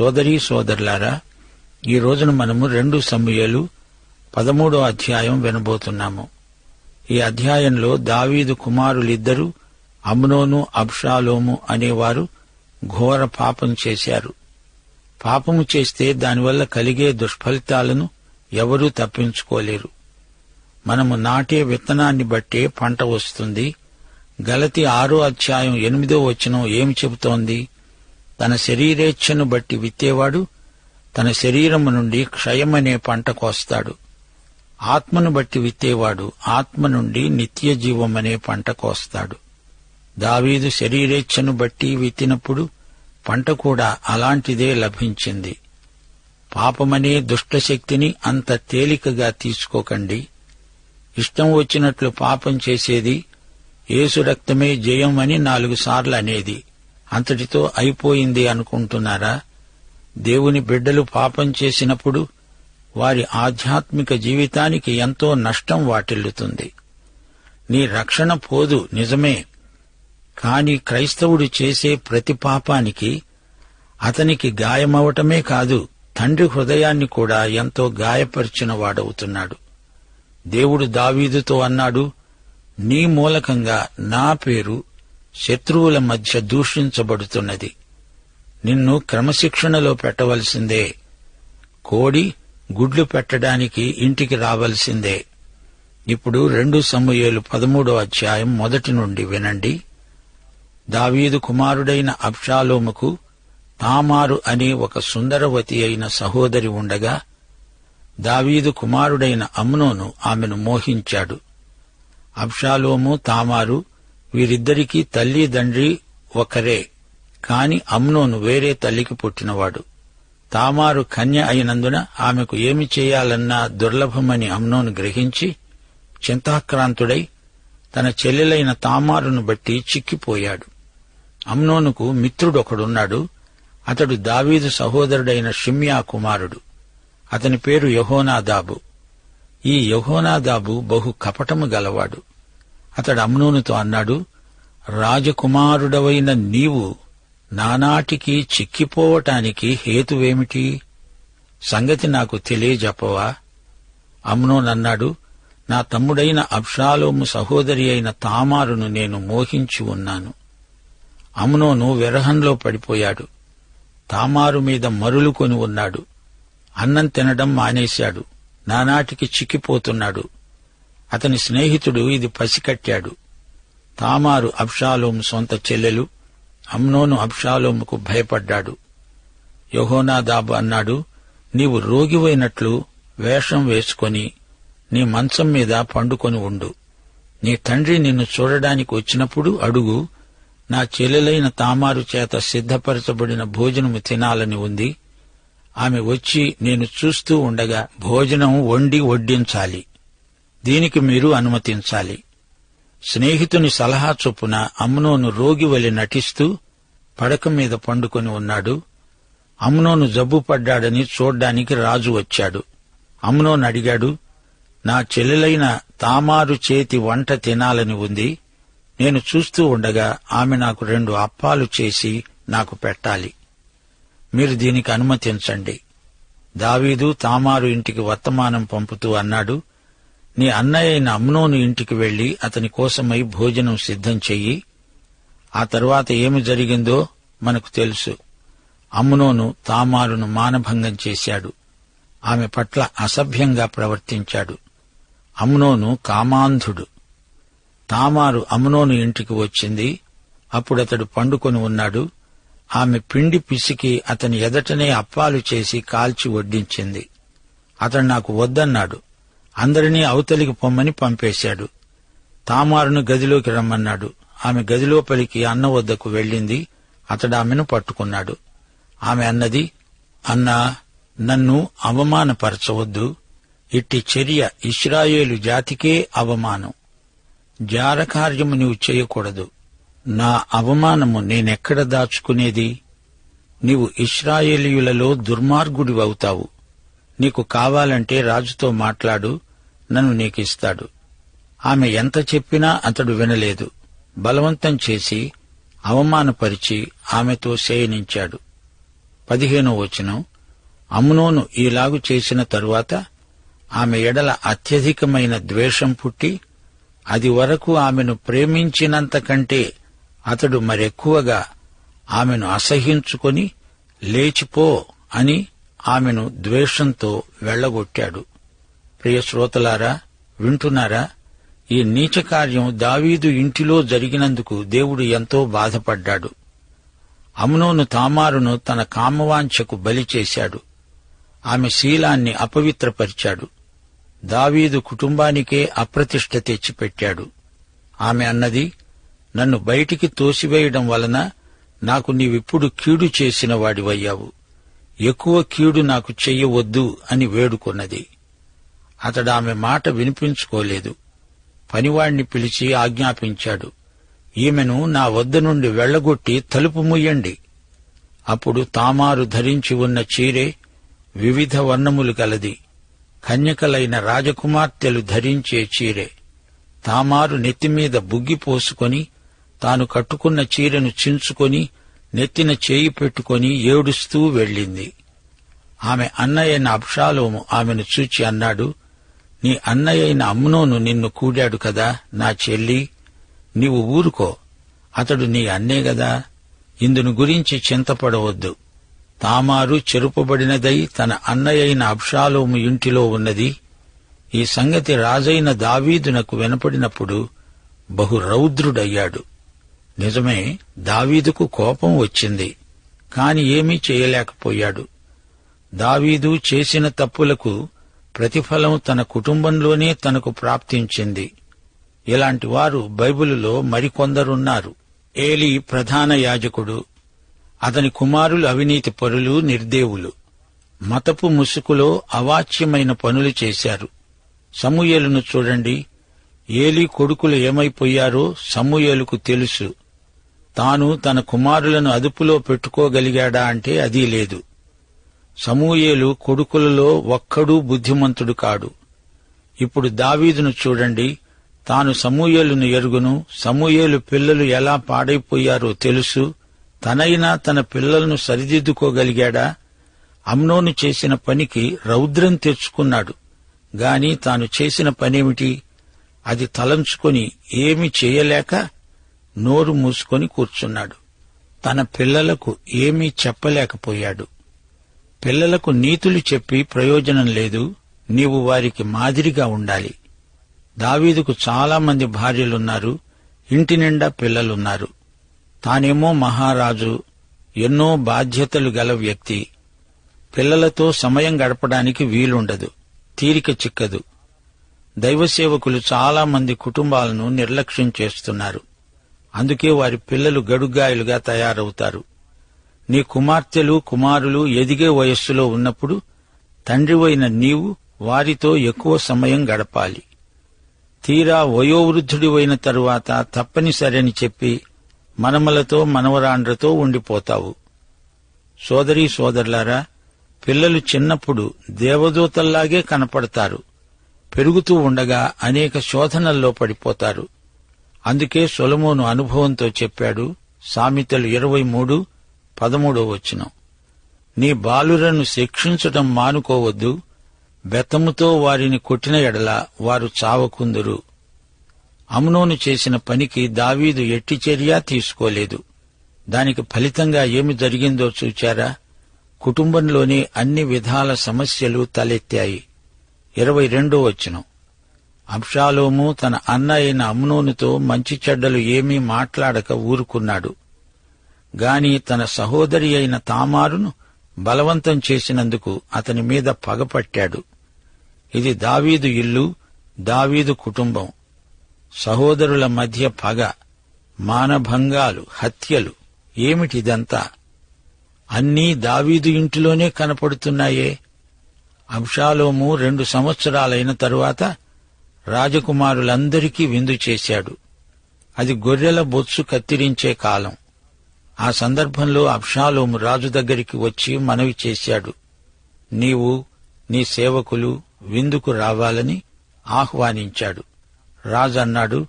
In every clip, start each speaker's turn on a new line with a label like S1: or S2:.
S1: సోదరీ సోదరులారా ఈ రోజున మనము రెండు సమయాలు పదమూడో అధ్యాయం వినబోతున్నాము. ఈ అధ్యాయంలో దావీదు కుమారులిద్దరూ అమ్నోను అబ్షాలోము అనేవారు ఘోర పాపం చేశారు. పాపము చేస్తే దానివల్ల కలిగే దుష్ఫలితాలను ఎవరూ తప్పించుకోలేరు. మనము నాటే విత్తనాన్ని బట్టే పంట వస్తుంది. గలతి ఆరో అధ్యాయం ఎనిమిదో వచనం ఏమి చెబుతోంది? తన శరీరేచ్ఛను బట్టి విత్తేవాడు తన శరీరము నుండి క్షయమనే పంట కోస్తాడు. ఆత్మను బట్టి విత్తేవాడు ఆత్మ నుండి నిత్య జీవమనే పంట కోస్తాడు. దావీదు శరీరేచ్ఛను బట్టి విత్తినప్పుడు పంట కూడా అలాంటిదే లభించింది. పాపమనే దుష్టశక్తిని అంత తేలికగా తీసుకోకండి. ఇష్టం వచ్చినట్లు పాపం చేసేది ఏసు రక్తమే జయం అని నాలుగు సార్లు అనేది. అంతటితో అయిపోయింది అనుకుంటున్నారా? దేవుని బిడ్డలు పాపం చేసినప్పుడు వారి ఆధ్యాత్మిక జీవితానికి ఎంతో నష్టం వాటిల్లుతుంది. నీ రక్షణ పోదు నిజమే. కాని క్రైస్తవుడు చేసే ప్రతి పాపానికి అతనికి గాయమవటమే కాదు తండ్రి హృదయాన్ని కూడా ఎంతో గాయపరిచిన వాడవుతున్నాడు దేవుడు దావీదుతో అన్నాడు నీ మూలకంగా నా పేరు శత్రువుల మధ్య దూషించబడుతున్నది. నిన్ను క్రమశిక్షణలో పెట్టవలసిందే. కోడి గుడ్లు పెట్టడానికి ఇంటికి రావలసిందే. ఇప్పుడు రెండు సమూయేలు పదమూడో అధ్యాయం మొదటి నుండి వినండి. దావీదు కుమారుడైన అబ్షాలోముకు తామారు అనే ఒక సుందరవతి అయిన సహోదరి ఉండగా దావీదు కుమారుడైన అమ్నోను ఆమెను మోహించాడు. అబ్షాలోము తామారు వీరిద్దరికీ తల్లి తండ్రి ఒకరే కాని అమ్నోను వేరే తల్లికి పుట్టినవాడు. తామారు కన్య అయినందున ఆమెకు ఏమి చేయాలన్నా దుర్లభమని అమ్నోను గ్రహించి చింతాక్రాంతుడై తన చెల్లెలైన తామారును బట్టి చిక్కిపోయాడు. అమ్నోనుకు మిత్రుడొకడున్నాడు అతడు దావీదు సహోదరుడైన షిమ్యా కుమారుడు. అతని పేరు యహోనాదాబు. ఈ యహోనాదాబు బహు కపటము గలవాడు. అతడు అమ్నోనుతో అన్నాడు రాజకుమారుడవైన నీవు నానాటికి చిక్కిపోవటానికి హేతువేమిటి? సంగతి నాకు తెలియజెప్పవా? అమ్నోనన్నాడు నా తమ్ముడైన అబ్షాలోము సహోదరి అయిన తామారును నేను మోహించి ఉన్నాను. అమ్నోను విరహంలో పడిపోయాడు. తామారు మీద మరులుకొని ఉన్నాడు. అన్నం తినడం మానేశాడు. నానాటికి చిక్కిపోతున్నాడు. అతని స్నేహితుడు ఇది పసికట్టాడు. తామారు అబ్షాలోం సొంత చెల్లెలు అమ్నోను అబ్షాలోముకు భయపడ్డాడు. యహోనాదాబు అన్నాడు నీవు రోగివైనట్లు వేషం వేసుకొని నీ మంచం మీద పండుకొని ఉండు. నీ తండ్రి నిన్ను చూడడానికి వచ్చినప్పుడు అడుగు నా చెల్లెలైన తామారు చేత సిద్ధపరచబడిన భోజనము తినాలని ఉంది. ఆమె వచ్చి నేను చూస్తూ ఉండగా భోజనం వండి వడ్డించాలి. దీనికి మీరు అనుమతించాలి. స్నేహితుని సలహా చొప్పున అమ్నోను రోగి వలె నటిస్తూ పడక మీద పండుకొని ఉన్నాడు. అమ్నోను జబ్బు పడ్డాడని చూడ్డానికి రాజు వచ్చాడు. అమ్నోను అడిగాడు నా చెల్లెలైన తామారు చేతి వంట తినాలని ఉంది. నేను చూస్తూ ఉండగా ఆమె నాకు రెండు అప్పాలు చేసి నాకు పెట్టాలి. మీరు దీనికి అనుమతించండి. దావీదు తామారు ఇంటికి వర్తమానం పంపుతూ అన్నాడు. నీ అన్నయ్య అయిన అమ్నోను ఇంటికి వెళ్ళి అతని కోసమై భోజనం సిద్ధం చెయ్యి. ఆ తరువాత ఏమి జరిగిందో మనకు తెలుసు. అమ్నోను తామారును మానభంగం చేశాడు. ఆమె పట్ల అసభ్యంగా ప్రవర్తించాడు. అమ్నోను కామాంధుడు. తామారు అమ్నోను ఇంటికి వచ్చింది. అప్పుడతడు పండుకొని ఉన్నాడు. ఆమె పిండి పిసికి అతని ఎదటనే అప్పాలు చేసి కాల్చి వడ్డించింది. అతడు నాకు వద్దన్నాడు. అందరినీ అవతలికి పొమ్మని పంపేశాడు. తామారును గదిలోకి రమ్మన్నాడు. ఆమె గదిలోపలికి అన్న వద్దకు వెళ్ళింది. అతడు ఆమెను పట్టుకున్నాడు. ఆమె అన్నది అన్నా నన్ను అవమానపరచవద్దు. ఇట్టి చర్య ఇస్రాయేలు జాతికే అవమానం. జారకార్యము నీవు చేయకూడదు. నా అవమానము నేనెక్కడ దాచుకునేది? నీవు ఇస్రాయేలీయులలో దుర్మార్గుడివవుతావు. నీకు కావాలంటే రాజుతో మాట్లాడు. నన్ను నీకిస్తాడు. ఆమె ఎంత చెప్పినా అతడు వినలేదు. బలవంతం చేసి అవమానపరిచి ఆమెతో శయనించాడు. పదిహేనో వచనం. అమ్నోను ఈలాగు చేసిన తరువాత ఆమె ఎడల అత్యధికమైన ద్వేషం పుట్టి అది వరకు ఆమెను ప్రేమించినంతకంటే అతడు మరెక్కువగా ఆమెను అసహించుకొని లేచిపో అని ఆమెను ద్వేషంతో వెళ్ళగొట్టాడు ప్రియ శ్రోతలారా వింటున్నారా? ఈ నీచ కార్యం దావీదు ఇంటిలో జరిగినందుకు దేవుడు ఎంతో బాధపడ్డాడు. అమ్నోను తామారును తన కామవాంఛకు బలి చేశాడు. ఆమె శీలాన్ని అపవిత్రపరిచాడు. దావీదు కుటుంబానికే అప్రతిష్ట తెచ్చిపెట్టాడు. ఆమె అన్నది నన్ను బయటికి తోసివేయడం వలన నాకు నీవిప్పుడు కీడు చేసిన వాడివయ్యావు. ఎక్కువ కీడు నాకు చెయ్యవద్దు అని వేడుకొన్నది. అతడు ఆమె మాట వినిపించుకోలేదు. పనివాణ్ణి పిలిచి ఆజ్ఞాపించాడు. ఈమెను నా వద్ద నుండి వెళ్ళగొట్టి తలుపు ముయ్యండి. అప్పుడు తామారు ధరించి ఉన్న చీరే వివిధ వర్ణములు గలది. కన్యకలైన రాజకుమార్తెలు ధరించే చీరే. తామారు నెత్తిమీద బుగ్గి పోసుకొని తాను కట్టుకున్న చీరెను చించుకొని నెత్తిన చేయి పెట్టుకొని ఏడుస్తూ వెళ్ళింది. ఆమె అన్నయ్యైన అబ్షాలోము ఆమెను చూచి అన్నాడు నీ అన్నయ్యైన అమ్నోను నిన్ను కూడాడు కదా నా చెల్లి? నీవు ఊరుకో. అతడు నీ అన్నే గదా. ఇందును గురించి చింతపడవద్దు. తామారు చెరుపబడినదై తన అన్నయ్యైన అబ్షాలోము ఇంటిలో ఉన్నది. ఈ సంగతి రాజైన దావీదునకు వినపడినప్పుడు బహు రౌద్రుడయ్యాడు. నిజమే దావీదుకు కోపం వచ్చింది కాని ఏమీ చేయలేకపోయాడు. దావీదు చేసిన తప్పులకు ప్రతిఫలం తన కుటుంబంలోనే తనకు ప్రాప్తించింది. ఇలాంటి వారు బైబిలులో మరికొందరున్నారు. ఏలి ప్రధాన యాజకుడు అతని కుమారులు అవినీతి పరులు నిర్దేవులు. మతపు ముసుగులో అవాచ్యమైన పనులు చేశారు. సమూయేలును చూడండి. ఏలి కొడుకులు ఏమైపోయారో సమూయేలుకు తెలుసు. తాను తన కుమారులను అదుపులో పెట్టుకోగలిగాడా అంటే అదీ లేదు. సమూయేలు కొడుకులలో ఒక్కడూ బుద్ధిమంతుడు కాడు. ఇప్పుడు దావీదును చూడండి. తాను సమూయేలును ఎరుగును. సమూయేలు పిల్లలు ఎలా పాడైపోయారో తెలుసు. తనైనా తన పిల్లలను సరిదిద్దుకోగలిగాడా? అమ్నోను చేసిన పనికి రౌద్రం తెచ్చుకున్నాడు. గాని తాను చేసిన పనేమిటి? అది తలంచుకొని ఏమి చేయలేక నోరు మూసుకొని కూర్చున్నాడు. తన పిల్లలకు ఏమీ చెప్పలేకపోయాడు. పిల్లలకు నీతులు చెప్పి ప్రయోజనం లేదు నీవు వారికి మాదిరిగా ఉండాలి. దావీదుకు చాలా మంది భార్యలున్నారు ఇంటి నిండా పిల్లలున్నారు. తానేమో మహారాజు ఎన్నో బాధ్యతలు గల వ్యక్తి. పిల్లలతో సమయం గడపడానికి వీలుండదు తీరిక చిక్కదు. దైవసేవకులు చాలా మంది కుటుంబాలను నిర్లక్ష్యం చేస్తున్నారు. అందుకే వారి పిల్లలు గడుగాయలుగా తయారవుతారు. నీ కుమార్తెలు కుమారులు ఎదిగే వయస్సులో ఉన్నప్పుడు తండ్రివైన నీవు వారితో ఎక్కువ సమయం గడపాలి. తీరా వయోవృద్ధుడివైన తరువాత తప్పనిసరని చెప్పి మనమలతో మనవరాండ్రతో ఉండిపోతావు. సోదరీ సోదరులారా పిల్లలు చిన్నప్పుడు దేవదూతల్లాగే కనపడతారు. పెరుగుతూ ఉండగా అనేక శోధనల్లో పడిపోతారు. అందుకే సొలమోను అనుభవంతో చెప్పాడు సామెతలు ఇరవై మూడు పదమూడో వచనం. నీ బాలురను శిక్షించటం మానుకోవద్దు బెత్తముతో వారిని కొట్టిన ఎడల వారు చావకుందురు. అమ్నోను చేసిన పనికి దావీదు ఎట్టి చర్య తీసుకోలేదు. దానికి ఫలితంగా ఏమి జరిగిందో చూచారా? కుటుంబంలోని అన్ని విధాల సమస్యలు తలెత్తాయి. ఇరవై రెండో వచనం. అబ్షాలోము తన అన్న అయిన అమ్నోనుతో మంచి చెడ్డలు ఏమీ మాట్లాడక ఊరుకున్నాడు. గాని తన సహోదరి అయిన తామారును బలవంతం చేసినందుకు అతని మీద పగపట్టాడు ఇది దావీదు ఇల్లు దావీదు కుటుంబం. సహోదరుల మధ్య పగ మానభంగాలు హత్యలు ఏమిటిదంతా? అన్నీ దావీదు ఇంటిలోనే కనపడుతున్నాయే. అంశాలోము రెండు సంవత్సరాలైన తరువాత రాజకుమారులందరికీ విందు చేశాడు. అది గొర్రెల బొత్సు కత్తిరించే కాలం. ఆ సందర్భంలో అబ్షాలోము రాజు దగ్గరికి వచ్చి మనవి చేశాడు. నీవు నీ సేవకులు విందుకు రావాలని ఆహ్వానించాడు. రాజు అన్నాడు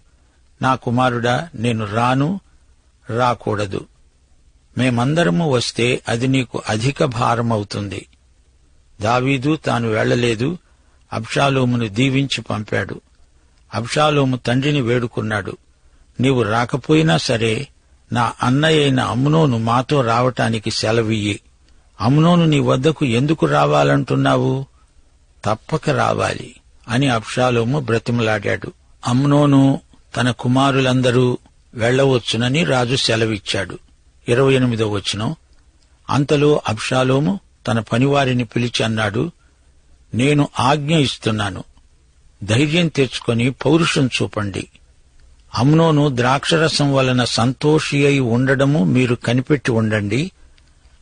S1: నా కుమారుడా నేను రాను రాకూడదు. మేమందరము వస్తే అది నీకు అధిక భారమవుతుంది. దావీదు తాను వెళ్ళలేదు అబ్షాలోమును దీవించి పంపాడు. అబ్షాలోము తండ్రిని వేడుకున్నాడు. నీవు రాకపోయినా సరే నా అన్నయ్య అయిన అమ్నోను మాతో రావటానికి సెలవియ్యి. అమ్నోను నీ వద్దకు ఎందుకు రావాలంటున్నావు? తప్పక రావాలి అని అబ్షాలోము బ్రతిమలాడాడు. అమ్నోను తన కుమారులందరూ వెళ్ళవచ్చునని రాజు సెలవిచ్చాడు. ఇరవై ఎనిమిదో వచనం. అంతలో అబ్షాలోము తన పనివారిని పిలిచి అన్నాడు నేను ఆజ్ఞ ఇస్తున్నాను. ధైర్యం తెచ్చుకొని పౌరుషం చూపండి. అమ్నోను ద్రాక్షరసం వలన సంతోషి అయి ఉండడము మీరు కనిపెట్టి ఉండండి.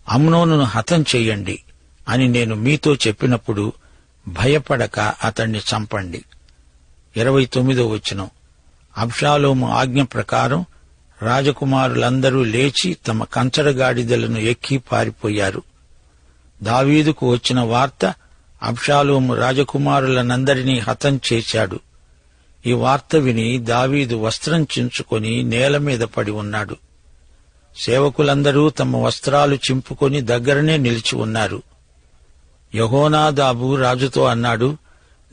S1: అమ్నోనును హతం చెయ్యండి అని నేను మీతో చెప్పినప్పుడు భయపడక అతణ్ణి చంపండి. ఇరవై తొమ్మిదో వచనం. అబ్షాలోము ఆజ్ఞ ప్రకారం రాజకుమారులందరూ లేచి తమ కంచరగాడిదలను ఎక్కి పారిపోయారు. దావీదుకు వచ్చిన వార్త అబ్షాలోము రాజకుమారులనందరినీ హతం చేశాడు. ఈ వార్త విని దావీదు వస్త్రం చించుకొని నేల మీద పడి ఉన్నాడు. సేవకులందరూ తమ వస్త్రాలు చింపుకొని దగ్గరనే నిలిచి ఉన్నారు. యహోనాదాబు రాజుతో అన్నాడు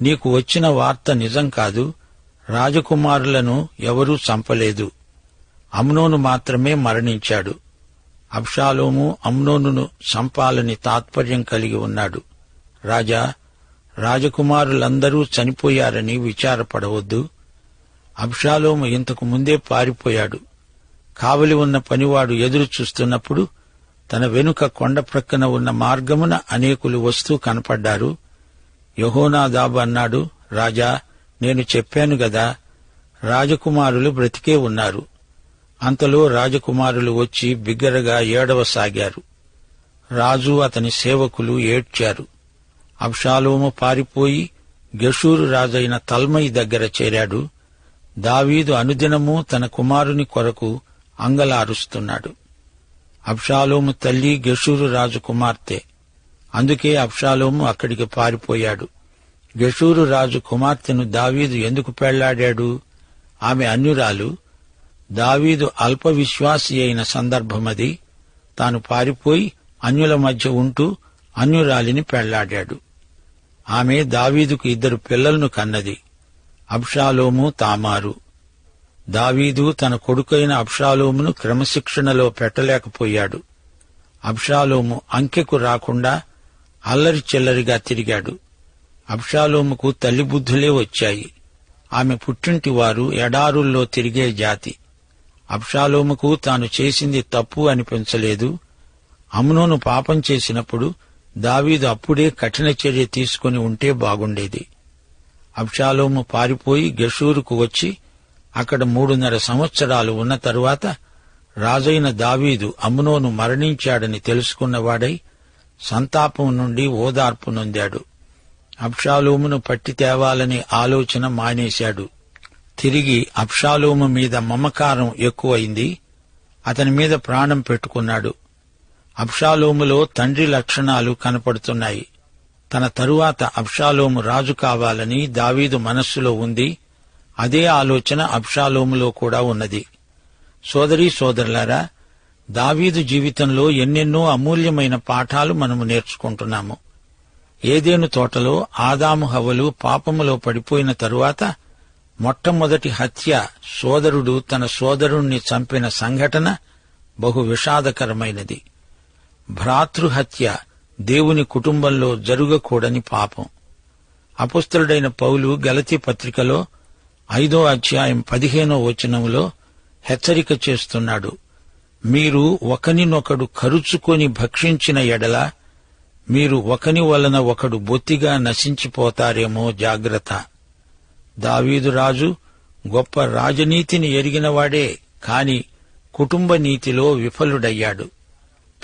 S1: నీకు వచ్చిన వార్త నిజం కాదు రాజకుమారులను ఎవరూ చంపలేదు. అమ్నోను మాత్రమే మరణించాడు. అబ్షాలోము అమ్నోనును చంపాలని తాత్పర్యం కలిగి ఉన్నాడు. రాజా రాజకుమారులందరూ చనిపోయారని విచారపడవద్దు. అబ్షాలోము ఇంతకు ముందే పారిపోయాడు. కావలి ఉన్న పనివాడు ఎదురు చూస్తున్నప్పుడు తన వెనుక కొండ ప్రక్కన ఉన్న మార్గమున అనేకులు వస్తూ కనపడ్డారు. యహోనాదాబు అన్నాడు రాజా నేను చెప్పాను గదా రాజకుమారులు బ్రతికే ఉన్నారు. అంతలో రాజకుమారులు వచ్చి బిగ్గరగా ఏడవసాగారు. రాజు అతని సేవకులు ఏడ్చారు. అబ్షాలోము పారిపోయి గెషూరు రాజైన తల్మయి దగ్గర చేరాడు. దావీదు అనుదినము తన కుమారుని కొరకు అంగలారుస్తున్నాడు అబ్షాలోము తల్లి గెషూరు రాజు కుమార్తె. అందుకే అబ్షాలోము అక్కడికి పారిపోయాడు. గెషూరు రాజు కుమార్తెను దావీదు ఎందుకు పెళ్ళాడాడు? ఆమె అన్యురాలు. దావీదు అల్ప విశ్వాసి అయిన సందర్భమది. తాను పారిపోయి అన్యుల మధ్య ఉంటూ అన్యురాలిని పెళ్ళాడాడు. ఆమె దావీదుకు ఇద్దరు పిల్లలను కన్నది. అబ్షాలోము తామారు. దావీదు తన కొడుకైన అబ్షాలోమును క్రమశిక్షణలో పెట్టలేకపోయాడు. అబ్షాలోము అంకెకు రాకుండా అల్లరి చిల్లరిగా తిరిగాడు. అబ్షాలోముకు తల్లి బుద్ధులే వచ్చాయి. ఆమె పుట్టింటి వారు ఎడారుల్లో తిరిగే జాతి. అబ్షాలోముకు తాను చేసింది తప్పు అనిపించలేదు. అమ్నోను పాపం చేసినప్పుడు దావీదు అప్పుడే కఠిన చర్య తీసుకుని ఉంటే బాగుండేది. అబ్షాలోము పారిపోయి గెషూరుకు వచ్చి అక్కడ మూడున్నర సంవత్సరాలు ఉన్న తరువాత రాజైన దావీదు అమ్నోను మరణించాడని తెలుసుకున్నవాడై సంతాపం నుండి ఓదార్పు నొందాడు. అబ్షాలోమును పట్టి తేవాలనే ఆలోచన మానేశాడు. తిరిగి అబ్షాలోము మీద మమకారం ఎక్కువైంది. అతని మీద ప్రాణం పెట్టుకున్నాడు. అబ్షాలోములో తండ్రి లక్షణాలు కనపడుతున్నాయి. తన తరువాత అబ్షాలోము రాజు కావాలని దావీదు మనస్సులో ఉంది. అదే ఆలోచన అబ్షాలోములో కూడా ఉన్నది. సోదరీ సోదరులారా దావీదు జీవితంలో ఎన్నెన్నో అమూల్యమైన పాఠాలు మనము నేర్చుకుంటున్నాము. ఏదేను తోటలో ఆదాము హవలు పాపములో పడిపోయిన తరువాత మొట్టమొదటి హత్య సోదరుడు తన సోదరుణ్ణి చంపిన సంఘటన బహు విషాదకరమైనది. భ్రాతృహత్య దేవుని కుటుంబంలో జరుగకూడని పాపం. అపుస్తలుడైన పౌలు గలతీ పత్రికలో ఐదో అధ్యాయం పదిహేనో వచనంలో హెచ్చరిక చేస్తున్నాడు. మీరు ఒకనినొకడు కరుచుకొని భక్షించిన ఎడల మీరు ఒకని వలన ఒకడు బొత్తిగా నశించిపోతారేమో జాగ్రత్త. దావీదు రాజు గొప్ప రాజనీతిని ఎరిగినవాడే కాని కుటుంబ నీతిలో విఫలుడయ్యాడు.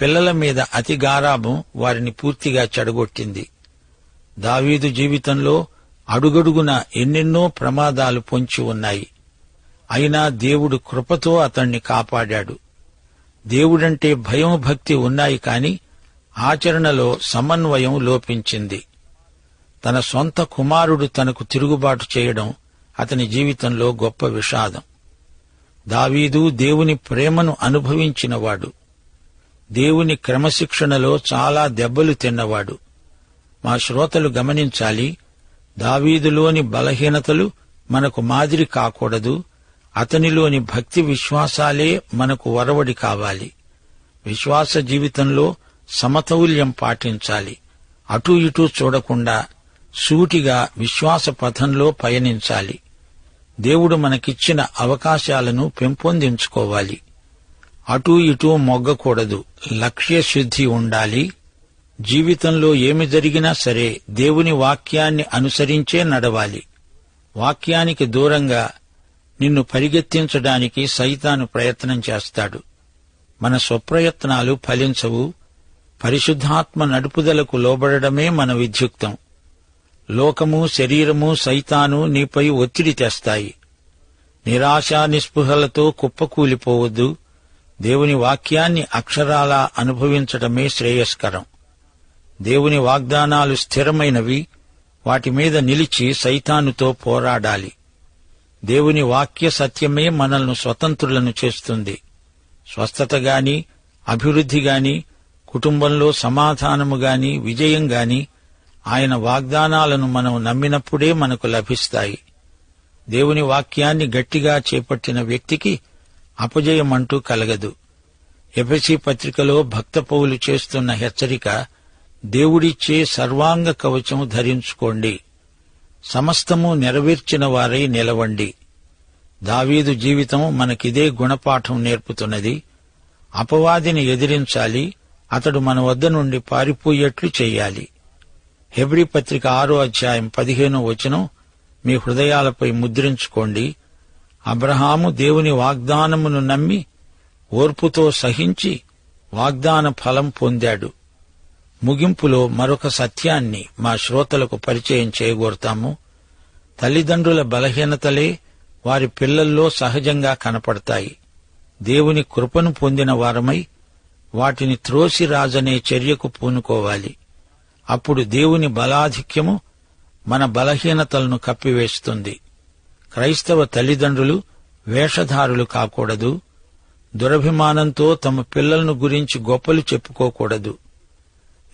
S1: పిల్లల మీద అతి గారాభం వారిని పూర్తిగా చెడగొట్టింది. దావీదు జీవితంలో అడుగడుగున ఎన్నెన్నో ప్రమాదాలు పొంచి ఉన్నాయి. అయినా దేవుడు కృపతో అతణ్ణి కాపాడాడు. దేవుడంటే భయం భక్తి ఉన్నాయి కాని ఆచరణలో సమన్వయం లోపించింది. తన సొంత కుమారుడు తనకు తిరుగుబాటు చేయడం అతని జీవితంలో గొప్ప విషాదం. దావీదు దేవుని ప్రేమను అనుభవించినవాడు. దేవుని క్రమశిక్షణలో చాలా దెబ్బలు తిన్నవాడు. మా శ్రోతలు గమనించాలి దావీదులోని బలహీనతలు మనకు మాదిరి కాకూడదు అతనిలోని భక్తి విశ్వాసాలే మనకు వరవడి కావాలి. విశ్వాస జీవితంలో సమతౌల్యం పాటించాలి. అటూ ఇటూ చూడకుండా సూటిగా విశ్వాస పథంలో పయనించాలి. దేవుడు మనకిచ్చిన అవకాశాలను పెంపొందించుకోవాలి. అటూ ఇటూ మొగ్గకూడదు. లక్ష్యశుద్ధి ఉండాలి. జీవితంలో ఏమి జరిగినా సరే దేవుని వాక్యాన్ని అనుసరించే నడవాలి. వాక్యానికి దూరంగా నిన్ను పరిగెత్తించడానికి సైతాను ప్రయత్నం చేస్తాడు. మన స్వప్రయత్నాలు ఫలించవు. పరిశుద్ధాత్మ నడుపుదలకు లోబడమే మన విధ్యుక్తం లోకము శరీరము సైతాను నీపై ఒత్తిడి తెస్తాయి. నిరాశా నిస్పృహలతో కుప్పకూలిపోవద్దు. దేవుని వాక్యాన్ని అక్షరాలా అనుభవించటమే శ్రేయస్కరం. దేవుని వాగ్దానాలు స్థిరమైనవి వాటి మీద నిలిచి సైతానుతో పోరాడాలి. దేవుని వాక్య సత్యమే మనల్ని స్వతంత్రులను చేస్తుంది. స్వస్థత గాని అభివృద్ధి గాని కుటుంబంలో సమాధానము గాని విజయం గాని ఆయన వాగ్దానాలను మనం నమ్మినప్పుడే మనకు లభిస్తాయి. దేవుని వాక్యాన్ని గట్టిగా చేపట్టిన వ్యక్తికి అపజయమంటూ కలగదు. ఎఫెసి పత్రికలో భక్త పౌలు చేస్తున్న హెచ్చరిక దేవుడిచ్చే సర్వాంగ కవచం ధరించుకోండి. సమస్తము నెరవేర్చిన వారై నిలవండి. దావీదు జీవితం మనకిదే గుణపాఠం నేర్పుతున్నది. అపవాదిని ఎదిరించాలి అతడు మన వద్ద నుండి పారిపోయేట్లు చేయాలి. హెబ్రి పత్రిక ఆరో అధ్యాయం పదిహేనో వచనం మీ హృదయాలపై ముద్రించుకోండి. అబ్రహాము దేవుని వాగ్దానమును నమ్మి ఓర్పుతో సహించి వాగ్దాన ఫలం పొందాడు. ముగింపులో మరొక సత్యాన్ని మా శ్రోతలకు పరిచయం చేయగోరుతాము. తల్లిదండ్రుల బలహీనతలే వారి పిల్లల్లో సహజంగా కనపడతాయి. దేవుని కృపను పొందిన వారమై వాటిని త్రోసి రాజనే చర్యకు పూనుకోవాలి. అప్పుడు దేవుని బలాధిక్యము మన బలహీనతలను కప్పివేస్తుంది. క్రైస్తవ తల్లిదండ్రులు వేషధారులు కాకూడదు. దురభిమానంతో తమ పిల్లలను గురించి గొప్పలు చెప్పుకోకూడదు.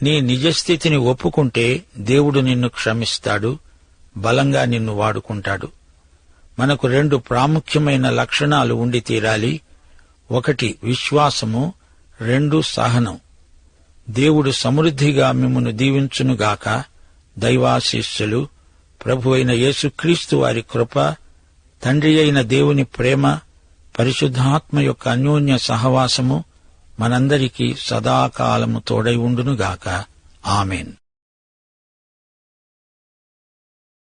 S1: నీ నిజస్థితిని ఒప్పుకుంటే దేవుడు నిన్ను క్షమిస్తాడు బలంగా నిన్ను వాడుకుంటాడు. మనకు రెండు ప్రాముఖ్యమైన లక్షణాలు ఉండి తీరాలి. ఒకటి విశ్వాసము రెండు సహనం. దేవుడు సమృద్ధిగా మిమ్మను దీవించునుగాక. దైవాశీస్సులు ప్రభు అయిన యేసుక్రీస్తు వారి కృప తండ్రి అయిన దేవుని ప్రేమ పరిశుద్ధాత్మ యొక్క అన్యోన్య సహవాసము మనందరికీ సదాకాలము తోడై ఉండునుగాక. ఆమెన్.